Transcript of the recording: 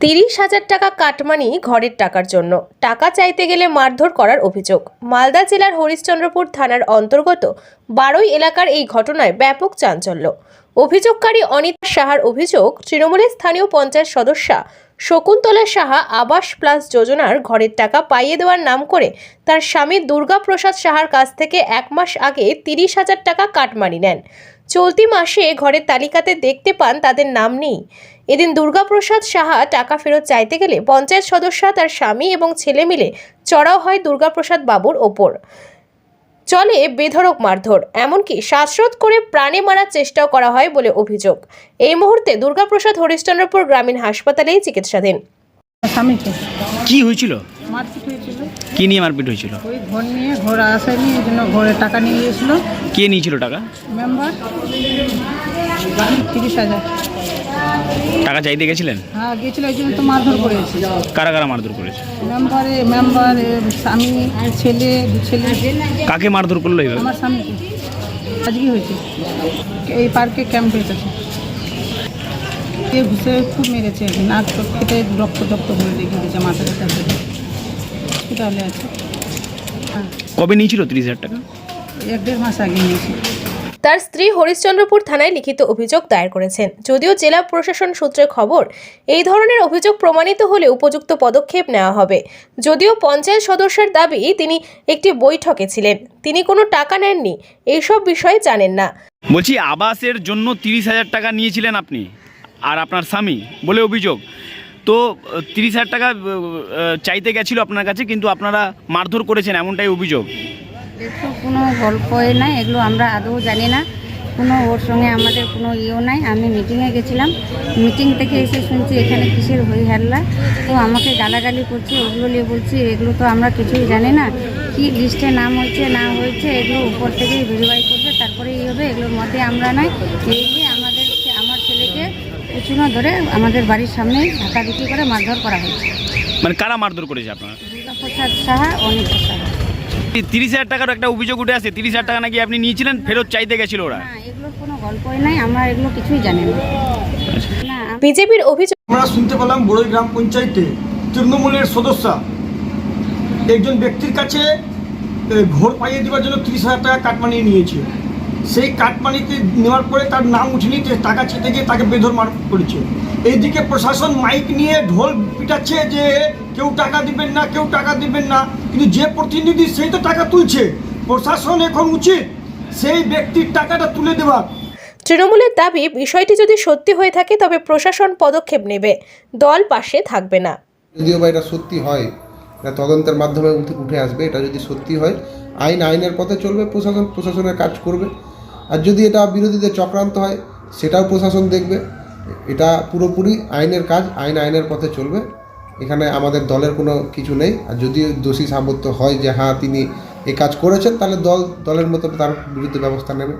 তিরিশ হাজার টাকা কাটমানি ঘরের টাকার জন্য। টাকা চাইতে গেলে মারধর করার অভিযোগ। মালদা জেলার হরিশ্চন্দ্রপুর থানার অন্তর্গত বারোই এলাকার এই ঘটনায় ব্যাপক চাঞ্চল্য। অভিযোগকারী অনিতা সাহার অভিযোগ, তৃণমূলের স্থানীয় পঞ্চায়েত সদস্যা শকুন্তলা সাহা আবাস প্লাস যোজনার ঘরের টাকা পাইয়ে দেওয়ার নাম করে তার স্বামী দুর্গাপ্রসাদ সাহার কাছ থেকে এক মাস আগে তিরিশ হাজার টাকা কাটমানি নেন। চলতি মাসে ঘরের তালিকাতে দেখতে পান তাদের নাম নেই। এদিন দুর্গাপ্রসাদ সাহা টাকা ফেরত চাইতে গেলে পঞ্চায়েত সদস্যা, তার স্বামী এবং ছেলে মিলে চড়াও হয় দুর্গাপ্রসাদ বাবুর ওপর। চলে বেধড়ক মারধর, এমনকি শ্বাসরোধ করে প্রাণে মারার চেষ্টাও করা হয় বলে অভিযোগ। এই মুহূর্তে দুর্গাপ্রসাদ হরিশ্চন্দ্রপুর গ্রামীণ হাসপাতালেই চিকিৎসাধীন। স্বামীকে। কি হয়েছিল? মারপিট হয়েছিল। কি নিয়ে মারপিট হয়েছিল? ওই ঘর নিয়ে ঘর আসেনি এই জন্য ঘরে টাকা নিয়ে গিয়েছিল। কে নিয়েছিল টাকা? মেম্বার? তিরিশ হাজার। টাকা চাইতে গেছিলেন? হ্যাঁ গিয়েছিল এই জন্য তো মারধর করেছে। কারা কারা মারধর করেছে? মেম্বারে মেম্বার এ, স্বামী ছেলে দু ছেলে। কাকে মারধর করল এইভাবে? আমার স্বামীকে। আজকে হয়েছে? এই পার্কে ক্যাম্প হয়েছে। কে ঘুষে খুব মেরেছে নাক কেটে রক্ত করে রেখে দিয়েছে মাথাটা চাপে হসপিটালে আছে। হ্যাঁ কবে নিয়েছিল তিরিশ হাজার টাকা? এক দেড় মাস আগে নিয়েছি তার স্ত্রী হরিশ্চন্দ্রপুর থানায় লিখিত অভিযোগ দায়ের করেছেন। যদিও জেলা প্রশাসন সূত্রে খবর এই ধরনের অভিযোগ প্রমাণিত হলে উপযুক্ত পদক্ষেপ নেওয়া হবে। যদিও পঞ্চায়েত সদস্যের দাবি তিনি একটি বৈঠকে ছিলেন। তিনি কোনো টাকা নেননি। এইসব বিষয়ে জানেন না। বলছি আবাসের জন্য তিরিশ হাজার টাকা নিয়েছিলেন আপনি? আর আপনার স্বামী বলে অভিযোগ। তো তিরিশ হাজার টাকা চাইতে গেছিল আপনার কাছে, কিন্তু আপনারা মারধর করেছেন এমনটাই অভিযোগ। কোনো গল্পই নাই, এগুলো আমরা আদৌ জানি না। কোনো ওর সঙ্গে আমাদের কোনো ইয়েও নাই। আমি মিটিংয়ে গেছিলাম। মিটিং থেকে এসে শুনছি এখানে কিসের হই হাল্লা। তো আমাকে গালাগালি করছে, ওগুলো নিয়ে বলছি, এগুলো তো আমরা কিছুই জানি না। কি লিস্টে নাম হয়েছে, না হয়েছে, এগুলো উপর থেকেই ভেরিফাই করবে তারপরে ই হবে, এগুলোর মধ্যে আমরা নাই এই আমার পিছনে ধরে আমাদের বাড়ির সামনে ধাক্কা ধুকি করে মারধর করা হয়েছে। মানে কারা মারধর করেছে আপনারা? দুর্গাপ্রসাদ সাহা অনিত সাহা তিরিশ হাজার টাকার একটা অভিযোগ উঠে আসে তিরিশ হাজার টাকা নাকি আপনি নিয়েছিলেন ফেরত চাইতে গেছিল ওরা। না এগুলোর কোনো গল্পই নাই আমরা এগুলো কিছুই জানি না। না বিজেপির অভিযোগ আমরা শুনতে পেলাম বড়ই গ্রাম পঞ্চায়েতে তৃণমূলের সদস্য একজন ব্যক্তির কাছে ঘর পাইয়ে দেওয়ার জন্য তিরিশ হাজার টাকা কাটমানি নিয়েছে। সেই কাটমানিতে নেওয়ার পরে তার নাম উঠেনি যে টাকা চেতে গিয়ে তাকে বেধর মার করেছে। এইদিকে প্রশাসন মাইক নিয়ে ঢোল পিটাচ্ছে যে কেউ টাকা দিবেন না কেউ টাকা দিবেন না। কিন্তু যে প্রতিনিধি সেই তো টাকা তুলছে। প্রশাসন এখন উচিত সেই ব্যক্তির টাকাটা তুলে দেওয়া তৃণমূলের দাবি বিষয়টি যদি সত্যি হয়ে থাকে তবে প্রশাসন পদক্ষেপ নেবে। দল পাশে থাকবে না। যদিও বা এটা সত্যি হয় এটা তদন্তের মাধ্যমে উঠে উঠে আসবে এটা যদি সত্যি হয় আইন আইনের পথে চলবে প্রশাসন প্রশাসনের কাজ করবে। আর যদি এটা বিরোধীদের চক্রান্ত হয়, সেটাও প্রশাসন দেখবে। এটা পুরোপুরি আইনের কাজ, আইন আইনের পথে চলবে। এখানে আমাদের দলের কোনো কিছু নেই। আর যদি দোষী সাব্যস্ত হয় যে হ্যাঁ তিনি এ কাজ করেছেন, তাহলে দল, দলের মতো তার বিরুদ্ধে ব্যবস্থা নেবে।